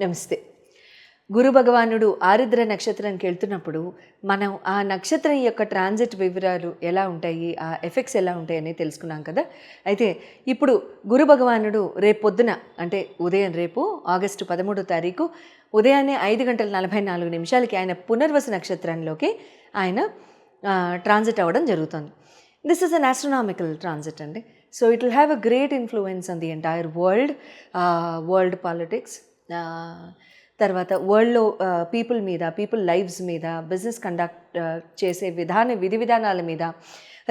నమస్తే. గురు భగవానుడు ఆరుద్ర నక్షత్రానికి వెళ్తున్నప్పుడు మనం ఆ నక్షత్రం యొక్క ట్రాన్సిట్ వివరాలు ఎలా ఉంటాయి ఆ ఎఫెక్ట్స్ ఎలా ఉంటాయి తెలుసుకున్నాం కదా. అయితే ఇప్పుడు గురు భగవానుడు రేపు పొద్దున అంటే ఉదయం రేపు ఆగస్టు పదమూడో తారీఖు ఉదయాన్నే ఐదు గంటల నలభై నాలుగు నిమిషాలకి ఆయన పునర్వసు నక్షత్రంలోకి ఆయన ట్రాన్సిట్ అవ్వడం జరుగుతుంది. This is an astronomical transit అండి. So it will have a great influence on the entire world world politics తర్వాత వరల్డ్లో పీపుల్ మీద పీపుల్ లైవ్స్ మీద బిజినెస్ కండక్ట్ చేసే విధాన విధి విధానాల మీద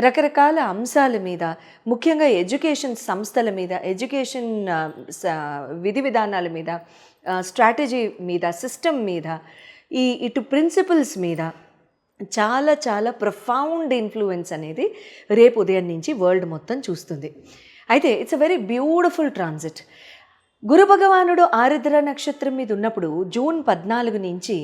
రకరకాల అంశాల మీద ముఖ్యంగా ఎడ్యుకేషన్ సంస్థల మీద ఎడ్యుకేషన్ విధి విధానాల మీద స్ట్రాటజీ మీద సిస్టమ్ మీద ఈ ఇటు ప్రిన్సిపల్స్ మీద చాలా చాలా ప్రొఫౌండ్ ఇన్ఫ్లుయెన్స్ అనేది రేపు ఉదయం నుంచి వరల్డ్ మొత్తం చూస్తుంది. అయితే it's a very beautiful transit. గురు భగవానుడు ఆరుద్ర నక్షత్రం మీద ఉన్నప్పుడు జూన్ పద్నాలుగు నుంచి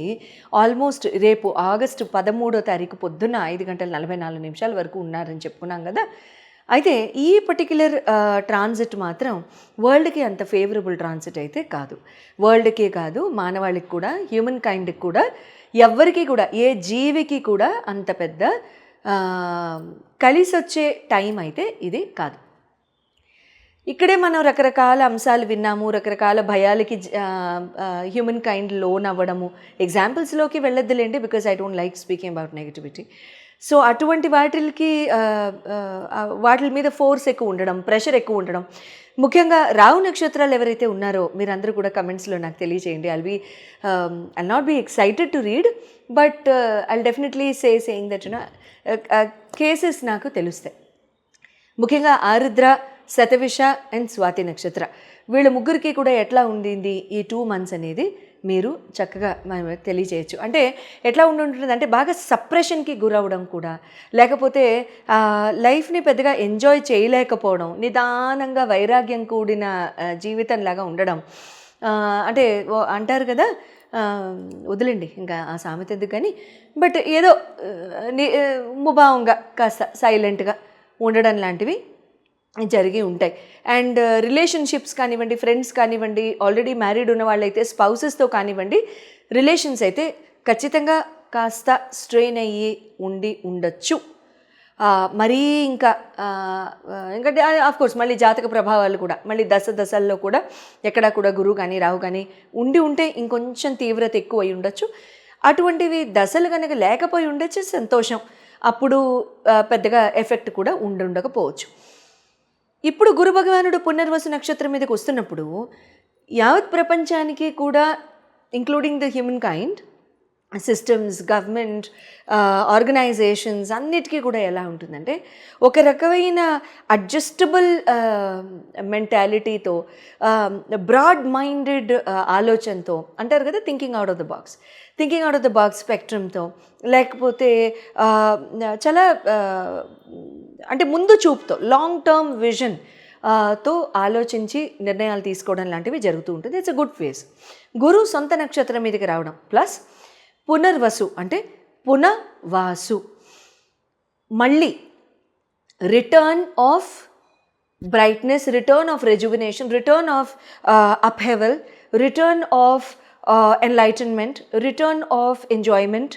ఆల్మోస్ట్ రేపు ఆగస్టు పదమూడో తారీఖు పొద్దున్న ఐదు గంటల నలభై నాలుగు నిమిషాల వరకు ఉన్నారని చెప్పుకున్నాం కదా. అయితే ఈ పర్టిక్యులర్ ట్రాన్సిట్ మాత్రం వరల్డ్కి అంత ఫేవరబుల్ ట్రాన్సిట్ అయితే కాదు. వరల్డ్కే కాదు మానవాళికి కూడా హ్యూమన్ కైండ్కి కూడా ఎవ్వరికి కూడా ఏ జీవికి కూడా అంత పెద్ద కలిసొచ్చే టైం అయితే ఇది కాదు. ఇక్కడే మనం రకరకాల అంశాలు విన్నాము రకరకాల భయాలకి హ్యూమన్ కైండ్ లోన్ అవ్వడము. ఎగ్జాంపుల్స్లోకి వెళ్ళొద్దులేండి because I don't like speaking about negativity so అటువంటి వాటికి వాటి మీద ఫోర్స్ ఎక్కువ ఉండడం ప్రెషర్ ఎక్కువ ఉండడం. ముఖ్యంగా రావు నక్షత్రాలు ఎవరైతే ఉన్నారో మీరందరూ కూడా కమెంట్స్లో నాకు తెలియజేయండి I'll be I'll not be excited to read but I'll definitely say saying that cases నాకు తెలుస్తాయి. ముఖ్యంగా ఆరుద్ర శతవిష అండ్ స్వాతి నక్షత్ర. వీళ్ళ ముగ్గురికి కూడా ఎట్లా ఉండింది ఈ టూ మంత్స్ అనేది మీరు చక్కగా మనం తెలియచేయచ్చు. అంటే ఎట్లా ఉండి ఉంటుంది అంటే బాగా సప్రెషన్కి గురవడం కూడా లేకపోతే లైఫ్ని పెద్దగా ఎంజాయ్ చేయలేకపోవడం నిదానంగా వైరాగ్యం కూడిన జీవితంలాగా ఉండడం. అంటే అంటారు కదా వదిలేండి ఇంకా ఆ సామెత ఎందుకు కానీ బట్ ఏదో ముభావంగా కాస్త సైలెంట్గా ఉండడం లాంటివి జరిగి ఉంటాయి. అండ్ రిలేషన్షిప్స్ uh, కానివ్వండి ఫ్రెండ్స్ కానివ్వండి ఆల్రెడీ మ్యారీడ్ ఉన్న వాళ్ళైతే స్పౌసెస్తో కానివ్వండి రిలేషన్స్ అయితే ఖచ్చితంగా కాస్త స్ట్రెయిన్ అయ్యి ఉండి ఉండొచ్చు. మరీ ఇంకా ఎందుకంటే కోర్స్ మళ్ళీ జాతక ప్రభావాలు కూడా మళ్ళీ దశ దశల్లో కూడా ఎక్కడ కూడా గురువు కానీ రావు కానీ ఉండి ఉంటే ఇంకొంచెం తీవ్రత ఎక్కువ అయి ఉండొచ్చు. అటువంటివి దశలు కనుక లేకపోయి ఉండొచ్చు సంతోషం. అప్పుడు పెద్దగా ఎఫెక్ట్ కూడా ఉండుండకపోవచ్చు. ఇప్పుడు గురు భగవానుడు పునర్వసు నక్షత్రం మీదకి వస్తున్నప్పుడు యావత్ ప్రపంచానికి కూడా including the humankind systems government organizations అన్నిటికీ కూడా ఎలా ఉంటుందంటే ఒక రకమైన అడ్జస్టబుల్ మెంటాలిటీతో బ్రాడ్ మైండెడ్ ఆలోచనతో అంటారు కదా thinking out of the box thinking out of the box స్పెక్ట్రమ్తో లేకపోతే uh, చాలా uh, అంటే ముందు చూపుతో లాంగ్ టర్మ్ విజన్తో ఆలోచించి నిర్ణయాలు తీసుకోవడం లాంటివి జరుగుతూ ఉంటుంది. ఇట్స్ అ గుడ్ ఫేస్ గురు సొంత నక్షత్రం మీదకి రావడం. ప్లస్ పునర్వసు అంటే పునవాసు. మళ్ళీ return of brightness return of rejuvenation return of upheaval return of enlightenment return of enjoyment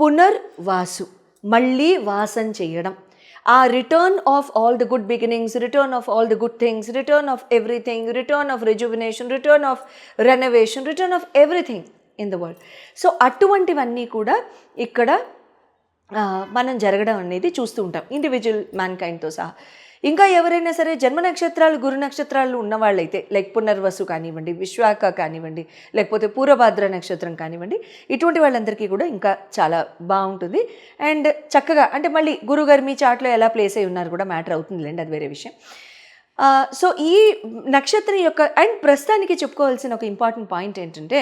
Punarvasu. మళ్ళీ వాసం చేయడం. ఆ return of all the good beginnings return of all the good things return of everything return of rejuvenation return of renovation return of everything in the world so అటువంటివన్నీ కూడా ఇక్కడ మనం జరగడం అనేది చూస్తూ ఉంటాం. ఇండివిజువల్ మ్యాన్ కైండ్తో సహా. ఇంకా ఎవరైనా సరే జన్మ నక్షత్రాలు గురు నక్షత్రాలు ఉన్నవాళ్ళైతే లైక్ పునర్వసు కానివ్వండి విశ్వాక కానివ్వండి లేకపోతే పూర్వభాద్ర నక్షత్రం కానివ్వండి ఇటువంటి వాళ్ళందరికీ కూడా ఇంకా చాలా బాగుంటుంది. అండ్ చక్కగా అంటే మళ్ళీ గురుగారు మీ చాట్లో ఎలా ప్లేస్ అయి ఉన్నారు కూడా మ్యాటర్ అవుతుందిలేండి అది వేరే విషయం. సో ఈ నక్షత్రం యొక్క అండ్ ప్రస్తుతానికి చెప్పుకోవాల్సిన ఒక ఇంపార్టెంట్ పాయింట్ ఏంటంటే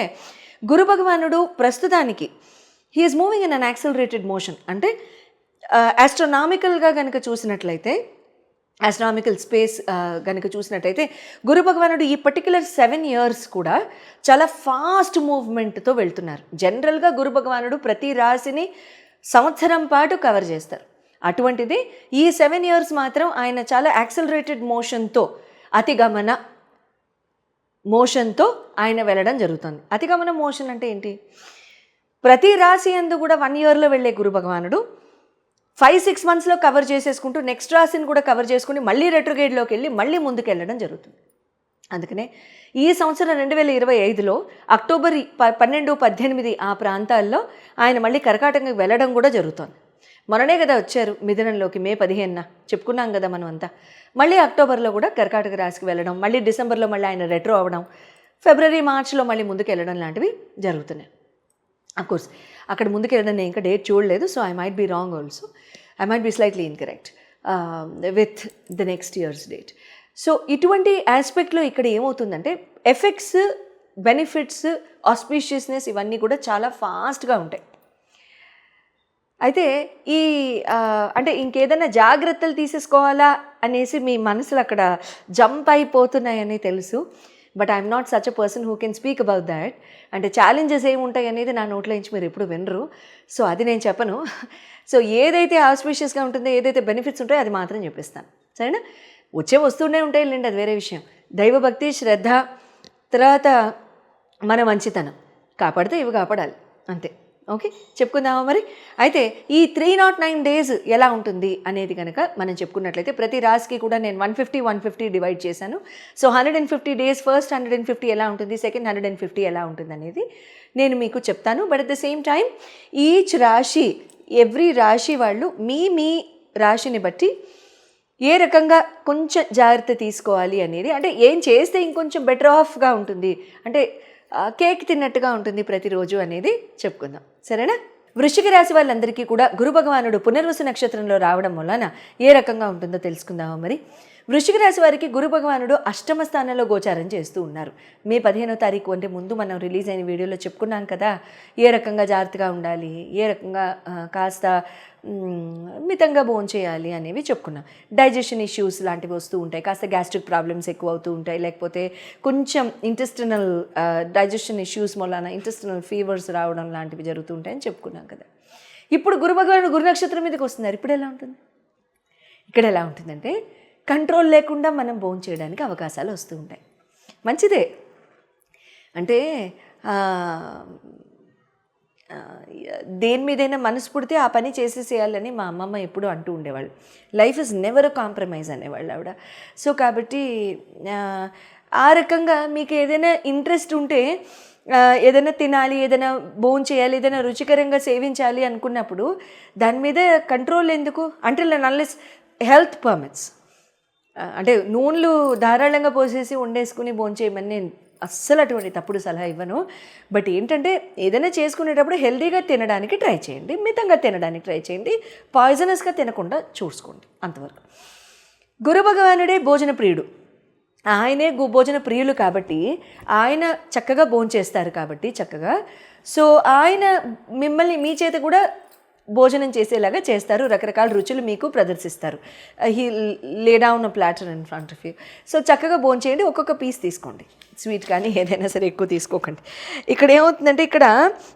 గురు భగవానుడు ప్రస్తుతానికి he's moving in an accelerated motion అంటే ఆస్ట్రోనామికల్గా కనుక చూసినట్లయితే ఆస్ట్రామికల్ స్పేస్ కనుక చూసినట్టయితే గురు భగవానుడు ఈ పర్టికులర్ సెవెన్ ఇయర్స్ కూడా చాలా ఫాస్ట్ మూవ్మెంట్తో వెళ్తున్నారు. జనరల్గా గురు భగవానుడు ప్రతి రాశిని సంవత్సరం పాటు కవర్ చేస్తారు. అటువంటిది ఈ సెవెన్ ఇయర్స్ మాత్రం ఆయన చాలా యాక్సలరేటెడ్ మోషన్తో అతిగమన మోషన్తో ఆయన వెళ్ళడం జరుగుతుంది. అతిగమన మోషన్ అంటే ఏంటి? ప్రతి రాశి అందు కూడా వన్ ఇయర్లో వెళ్ళే గురు భగవానుడు ఫైవ్ సిక్స్ మంత్స్లో కవర్ చేసేసుకుంటూ నెక్స్ట్ రాశిని కూడా కవర్ చేసుకుని మళ్ళీ రెట్రోగేడ్లోకి వెళ్ళి మళ్ళీ ముందుకు వెళ్ళడం జరుగుతుంది. అందుకనే ఈ సంవత్సరం రెండు వేల ఇరవై ఐదులో అక్టోబర్ ప పన్నెండు పద్దెనిమిది ఆ ప్రాంతాల్లో ఆయన మళ్ళీ కర్కాటకంకి వెళ్ళడం కూడా జరుగుతోంది. మొన్ననే కదా వచ్చారు మిథునంలోకి మే పదిహేనున. చెప్పుకున్నాం కదా మనం అంతా మళ్ళీ అక్టోబర్లో కూడా కర్కాటక రాశికి వెళ్ళడం మళ్ళీ డిసెంబర్లో మళ్ళీ ఆయన రెట్రో అవ్వడం ఫిబ్రవరి మార్చిలో మళ్ళీ ముందుకు వెళ్ళడం లాంటివి జరుగుతున్నాయి. కోర్స్ అక్కడ ముందుకు వెళ్ళడం నేను ఇంకా డేట్ చూడలేదు so I might be wrong also I might be slightly incorrect with the next year's date so ఇటువంటి ఆస్పెక్ట్లో ఇక్కడ ఏమవుతుందంటే ఎఫెక్ట్స్ బెనిఫిట్స్ ఆస్పీషియస్నెస్ ఇవన్నీ కూడా చాలా ఫాస్ట్గా ఉంటాయి. అయితే ఈ అంటే ఇంకేదైనా జాగ్రత్తలు తీసేసుకోవాలా అనేసి మీ మనసులు అక్కడ జంప్ అయిపోతున్నాయని తెలుసు. But I'm not such a person who can speak about that అంటే ఛాలెంజెస్ ఏముంటాయి అనేది నా నోట్లో నుంచి మీరు ఎప్పుడు వినరు. సో అది నేను చెప్పను. సో ఏదైతే ఆస్పిషియస్గా ఉంటుందో ఏదైతే బెనిఫిట్స్ ఉంటాయో అది మాత్రం చెప్పిస్తాను. సరేనా? వచ్చే వస్తూనే ఉంటాయి లేండి అది వేరే విషయం. దైవభక్తి శ్రద్ధ తర్వాత మన మంచితనం. కాపాడితే ఇవి కాపాడాలి. అంతే. ఓకే చెప్పుకుందామా మరి? అయితే ఈ త్రీ నాట్ నైన్ డేస్ ఎలా ఉంటుంది అనేది కనుక మనం చెప్పుకున్నట్లయితే ప్రతి రాశికి కూడా నేను one fifty one fifty divide చేశాను. So hundred and fifty days first hundred and fifty ఎలా ఉంటుంది? సెకండ్ హండ్రెడ్ అండ్ ఫిఫ్టీ ఎలా ఉంటుంది అనేది నేను మీకు చెప్తాను. But at the same time each రాశి ఎవ్రీ రాశి వాళ్ళు మీ మీ రాశిని బట్టి ఏ రకంగా కొంచెం జాగ్రత్త తీసుకోవాలి అనేది అంటే ఏం చేస్తే ఇంకొంచెం బెటర్ ఆఫ్గా ఉంటుంది అంటే కేక్ తిన్నట్టుగా ఉంటుంది ప్రతిరోజు అనేది చెప్పుకుందాం. సరేనా? వృషిక రాశి వాళ్ళందరికీ కూడా గురు భగవానుడు పునర్వసు నక్షత్రంలో రావడం వలన ఏ రకంగా ఉంటుందో తెలుసుకుందామా మరి? వృషిక రాశి వారికి గురు భగవానుడు అష్టమ స్థానంలో గోచారం చేస్తూ ఉన్నారు. మే పదిహేనో తారీఖు అంటే ముందు మనం రిలీజ్ అయిన వీడియోలో చెప్పుకున్నాం కదా ఏ రకంగా జాగ్రత్తగా ఉండాలి ఏ రకంగా కాస్త మితంగా భోజనం చేయాలి అనేవి చెప్పుకున్నాం. డైజెషన్ ఇష్యూస్ లాంటివి వస్తూ ఉంటాయి. కాస్త గ్యాస్ట్రిక్ ప్రాబ్లమ్స్ ఎక్కువ అవుతూ ఉంటాయి. లేకపోతే కొంచెం ఇంటెస్టినల్ డైజెషన్ ఇష్యూస్ వలన ఇంటెస్టినల్ ఫీవర్స్ రావడం లాంటివి జరుగుతూ ఉంటాయని చెప్పుకున్నాం కదా. ఇప్పుడు గురు భగవానుడు గురు నక్షత్రం మీదకి వస్తున్నారు. ఇప్పుడు ఎలా ఉంటుంది? ఇక్కడ ఎలా ఉంటుందంటే కంట్రోల్ లేకుండా మనం భోజనం చేయడానికి అవకాశాలు వస్తూ ఉంటాయి. మంచిదే. అంటే దేని మీదైనా మనసు పుడితే ఆ పని చేసేసేయాలని మా అమ్మమ్మ ఎప్పుడూ అంటూ ఉండేవాళ్ళు. లైఫ్ ఇస్ నెవర్ కాంప్రమైజ్ అనేవాళ్ళు ఆవిడ. సో కాబట్టి ఆ, రకంగా మీకు ఏదైనా ఇంట్రెస్ట్ ఉంటే ఏదైనా తినాలి ఏదైనా బోన్ చేయాలి ఏదైనా రుచికరంగా సేవించాలి అనుకున్నప్పుడు దాని మీద కంట్రోల్ ఎందుకు? అంటే నల్లెస్ హెల్త్ పర్మిట్స్ అంటే నూనెలు ధారాళంగా పోసేసి వండేసుకుని భోంచేయమని నేను అస్సలు అటువంటి తప్పుడు సలహా ఇవ్వను. బట్ ఏంటంటే ఏదైనా చేసుకునేటప్పుడు హెల్దీగా తినడానికి ట్రై చేయండి. మితంగా తినడానికి ట్రై చేయండి. పాయిజనస్గా తినకుండా చూసుకోండి. అంతవరకు. గురు భగవానుడే భోజన ప్రియుడు. ఆయనే గు భోజన ప్రియులు కాబట్టి ఆయన చక్కగా భోంచేస్తారు కాబట్టి చక్కగా. సో ఆయన మిమ్మల్ని మీ చేత కూడా భోజనం చేసేలాగా చేస్తారు రకరకాల రుచులు మీకు ప్రదర్శిస్తారు. హీ లేడా ఉన్న platter in front of you so చక్కగా భోంచేయండి ఒక్కొక్క పీస్ తీసుకోండి. స్వీట్ కానీ ఏదైనా సరే ఎక్కువ తీసుకోకండి. ఇక్కడ ఏమవుతుందంటే ఇక్కడ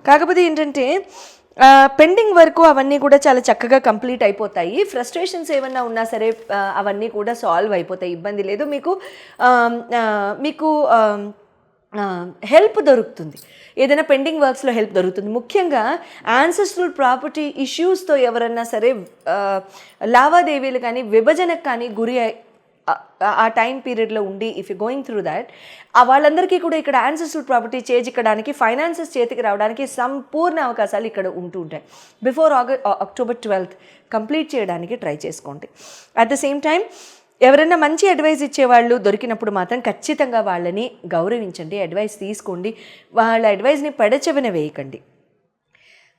కాకపోతే ఏంటంటే uh, పెండింగ్ వరకు అవన్నీ కూడా చాలా చక్కగా కంప్లీట్ అయిపోతాయి. ఫ్రస్ట్రేషన్స్ ఏమన్నా ఉన్నా సరే uh, అవన్నీ కూడా సాల్వ్ అయిపోతాయి. ఇబ్బంది లేదు. మీకు um, uh, మీకు um, హెల్ప్ దొరుకుతుంది. ఏదైనా పెండింగ్ వర్క్స్లో హెల్ప్ దొరుకుతుంది. ముఖ్యంగా యాన్సెస్ట్రల్ ప్రాపర్టీ ఇష్యూస్తో ఎవరన్నా సరే లావాదేవీలు కానీ విభజనకు కానీ గురి ఆ- ఆ టైం పీరియడ్లో ఉండి if you going through that ఆ వాళ్ళందరికీ కూడా ఇక్కడ యాన్సెస్ట్రల్ ప్రాపర్టీ చేజిక్కడానికి ఫైనాన్సెస్ చేతికి రావడానికి సంపూర్ణ అవకాశాలు ఇక్కడ ఉంటూ ఉంటాయి. బిఫోర్ ఆగ అక్టోబర్ ట్వెల్త్ కంప్లీట్ చేయడానికి ట్రై చేసుకోండి. అట్ ద సేమ్ టైం ఎవరైనా మంచి అడ్వైస్ ఇచ్చేవాళ్ళు దొరికినప్పుడు మాత్రం ఖచ్చితంగా వాళ్ళని గౌరవించండి అడ్వైస్ తీసుకోండి. వాళ్ళ అడ్వైస్ని పడచెవిన వేయకండి.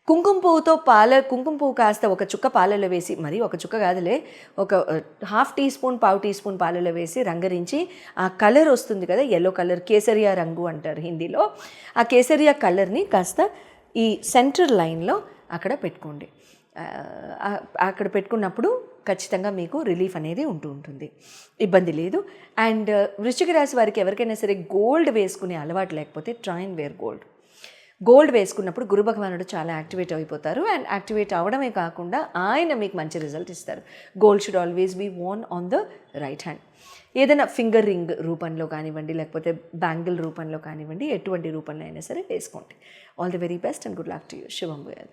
కుంకుమ పువ్వుతో పాల కుంకుమ పువ్వు కాస్త ఒక చుక్క పాలలో వేసి మరి ఒక చుక్క కాదులే ఒక హాఫ్ టీ స్పూన్ పావు టీ స్పూన్ పాలలో వేసి రంగరించి ఆ కలర్ వస్తుంది కదా ఎల్లో కలర్ కేసరియా రంగు అంటారు హిందీలో. ఆ కేసరియా కలర్ని కాస్త ఈ సెంటర్ లైన్లో అక్కడ పెట్టుకోండి. అక్కడ పెట్టుకున్నప్పుడు ఖచ్చితంగా మీకు రిలీఫ్ అనేది ఉంటూ ఉంటుంది. ఇబ్బంది లేదు. అండ్ వృశ్చిక రాశి వారికి ఎవరికైనా సరే గోల్డ్ వేసుకునే అలవాటు లేకపోతే try and wear gold gold వేసుకున్నప్పుడు గురు భగవానుడు చాలా యాక్టివేట్ అయిపోతారు. అండ్ యాక్టివేట్ అవడమే కాకుండా ఆయన మీకు మంచి రిజల్ట్ ఇస్తారు. Gold should always be worn on the right hand ఏదైనా ఫింగర్ రింగ్ రూపంలో కానివ్వండి లేకపోతే బ్యాంగిల్ రూపంలో కానివ్వండి ఎటువంటి రూపంలో అయినా సరే వేసుకోండి. All the very best and good luck to you శుభం పోయాలి